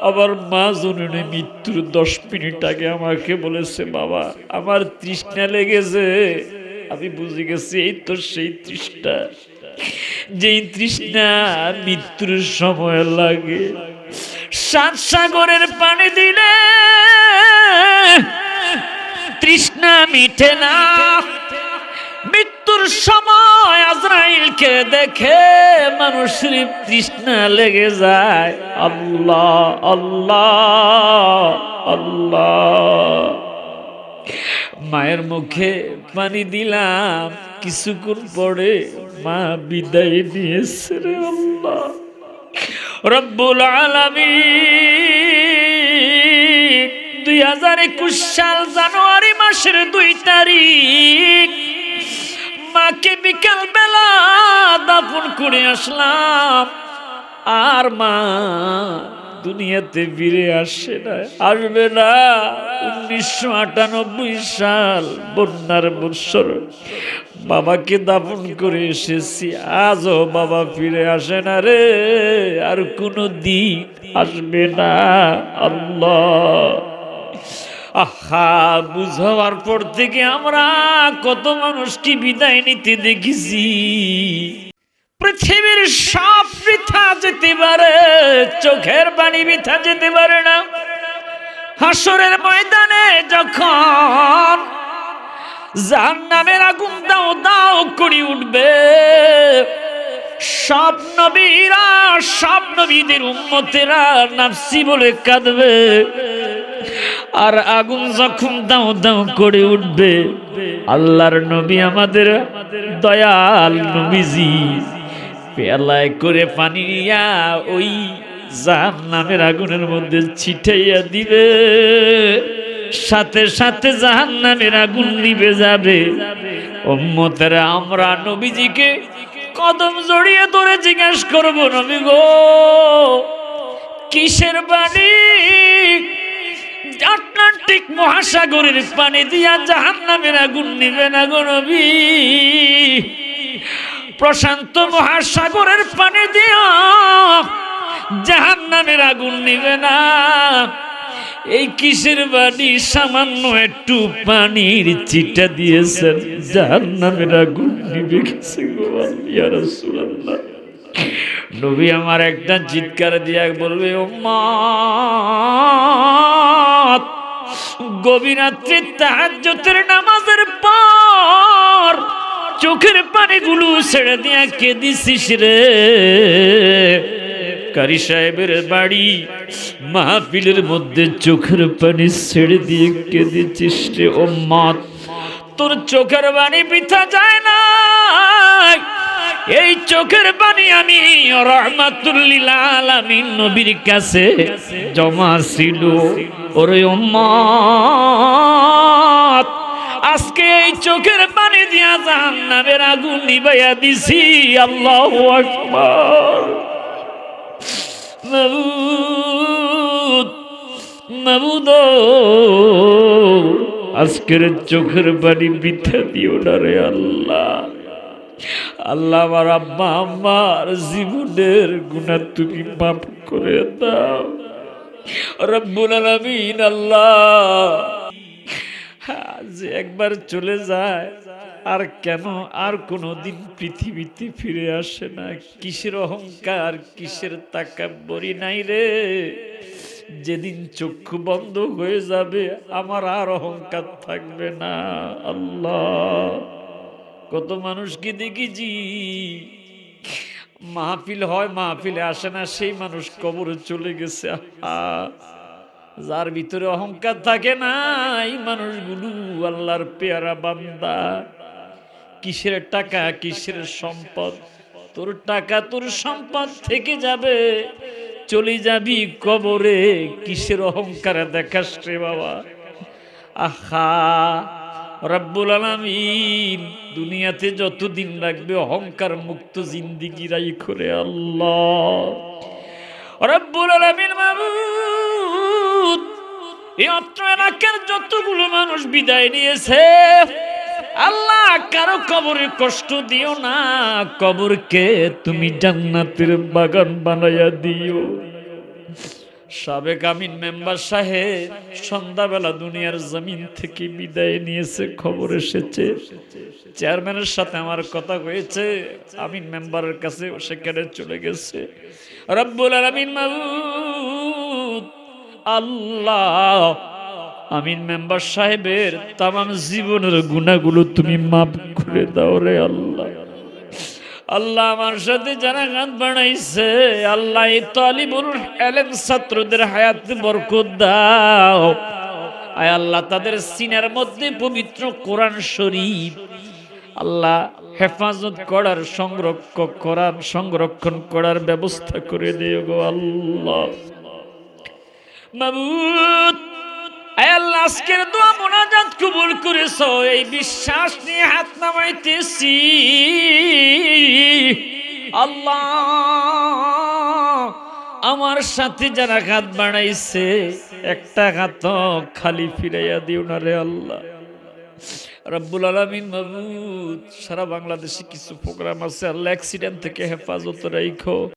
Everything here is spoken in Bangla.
আমার মা জননী মৃত্যুর দশ মিনিট আগে আমাকে বলেছে, বাবা, আমার তৃষ্ণা লেগেছে। আমি বুঝে গেছি, এই তো সেই তৃষ্ণা। যেই তৃষ্ণা মৃত্যুর সময় লাগে। সাত সাগরের পানি দিলে তৃষ্ণা মিঠে না। মৃত্যুর সময় আজরাইলকে দেখে মানুষের তৃষ্ণা লেগে যায়। আল্লাহ আল্লাহ আল্লাহ। মায়ের মুখে পানি দিলাম, কিছুক্ষণ পরে মা বিদায় নিয়েছে রে আল্লাহ। রব্বুল আলামিন, দুই হাজার একুশ সাল জানুয়ারি মাসের দুই তারিখ, মাকে বিকাল দাফন করে আসলাম। আর মা দুনিয়াতে ফিরে আসে না, আসবে না। উনিশশো আটানব্বই সাল বন্যার বৎসর। বাবাকে দাফন করে এসেছি, আজও বাবা ফিরে আসে না রে। আর কোনো দিন আসবে না, আল্লাহ। আহা বুঝাবার পর থেকে আমরা কত মানুষ কি বিদায় নিতে দেখেছি। পৃথিবীর সব বৃথা যেতে পারে, চোখের পানি বৃথা যেতে পারে না। হাসরের ময়দানে যখন যার নামের আগুন দাও দাও করি উঠবে, সব নবীরা, সব নবীদের উম্মতেরা নাফসি বলে কাঁদবে। আর আগুন যখন দাও দাও করে উঠবে, আল্লাহর নবী আমাদের দয়াল নবীজি পেলায় করে পানি নিয়া ওই জাহান নামের আগুনের মধ্যে ছিটাইয়া দিবে। সাথে সাথে জাহান নামের আগুন নিবে যাবে। উম্মতেরা আমরা নবীজিকে কদম জড়িয়ে ধরে জিজ্ঞেস করব, নবী গো, কিসের বাণী? আটলান্টিক মহাসাগরের পানি দিয়া জাহান নামের আগুন নিবে না গো নবী। প্রশান্ত মহাসাগরের পানি দিয়া জাহান নামের আগুন নিবে না। এই কিসের বাড়ি সামান্য একটু পানির চিটা দিয়েছেন জাহান নামের আগুন নিবে গেছে নবী আমার একটা চিৎকার দিয়া বলবে ও মা গভীর রাত্রে তাহাজ্জতের নামাজের পর চোখের পানিগুলো ছেড়ে দিয়া কেঁদিছিস রে। কারি সাহেবের বাড়ি মাহফিলের মধ্যে চোখের পানি ছেড়ে দিয়ে কেঁদেছিস রে ও মাত তোর চোখের বাণী বৃথা যায় না। এই চোখের পানি আমি রহমাতুল্লিল আলামিন নবীর কাছে জমা ছিল। ওরে উম্মত আজকে এই চোখের পানি দিয়া জাহান্নামের আগুন নিবাইয়া দিছি। আল্লাহু আকবার। মাবুদ মাবুদ, আজকের চোখের বাড়ি বৃথা দিও না রে আল্লাহ। আল্লাহ আমার আব্বা আমার জীবনের গুণা তুমি মাফ করে দাও। রব্বুল আলামিন আল্লাহ। যে একবার চলে যায়, আর কেন আর কোনো দিন পৃথিবীতে ফিরে আসে না? কিসের অহংকার, কিসের তাকাব্বরি নাই রে? যেদিন চক্ষু বন্ধ হয়ে যাবে, আমার আর অহংকার থাকবে না। আল্লাহ। কত মানুষকে দেখেছি? মাহফিল হয়, মাহফিলে আসে না, সেই মানুষ কবরে চলে গেছে। যার ভিতরে অহংকার থাকে না, এই মানুষগুলো আল্লাহর পেয়ারা বান্দা। কিসের টাকা, কিসের সম্পদ? তোর টাকা, তোর সম্পদ থেকে যাবে। চলে যাবি কবরে, কিসের অহংকারে দেখাস রে বাবা। আহা রব্বুল আলামিন, দুনিয়াতে যতদিন লাগবে অহংকার মুক্ত জিন্দিগি রাই করে আল্লাহ। রব্বুল আলামিন এই অত্র এলাকার যতগুলো মানুষ বিদায় নিয়েছে, আল্লাহ কারও কবরে কষ্ট দিও না, কবরকে তুমি জান্নাতের বাগান বানাইয়া দিও। সাবেক আমিন মেম্বার সাহেব সন্ধ্যাবেলা দুনিয়ার জমিন থেকে বিদায় নিয়েছে, খবর এসেছে। চেয়ারম্যানের সাথে আমার কথা হয়েছে, আমিন মেম্বারের কাছে সেখানে চলে গেছে। রব্বুল মাবুদ, আল্লাহ, আমিন মেম্বার সাহেবের তামাম জীবনের গুণাগুলো তুমি মাফ করে দাও রে আল্লাহ। আল্লাহ আমার সাথে যারা গান বানাইছে, আল্লাহ তালিবুল এলেম ছাত্রদের হায়াত বরকত দাও। আয় আল্লাহ, তাদের সিনার মধ্যে পবিত্র কোরআন শরীফ। আল্লাহ হেফাজত করার সংরক্ষণ করার সংরক্ষণ করার ব্যবস্থা করে দিও গো আল্লাহ। মাবুদ, আয় আল্লাহ, আজকের দোয়া কবুল এই বিশ্বাস নিয়ে হাত নামাইতেছি। আল্লাহ, আমার সাথে যারা হাত বানাইছে একটা হাত খালি ফিরাইয়া দিও না রে আল্লাহ। রব্বুল আলমিন মাবুদ, সারা বাংলাদেশে কিছু প্রোগ্রাম আছে, আল্লাহ অ্যাক্সিডেন্ট থেকে হেফাজত রাইখো।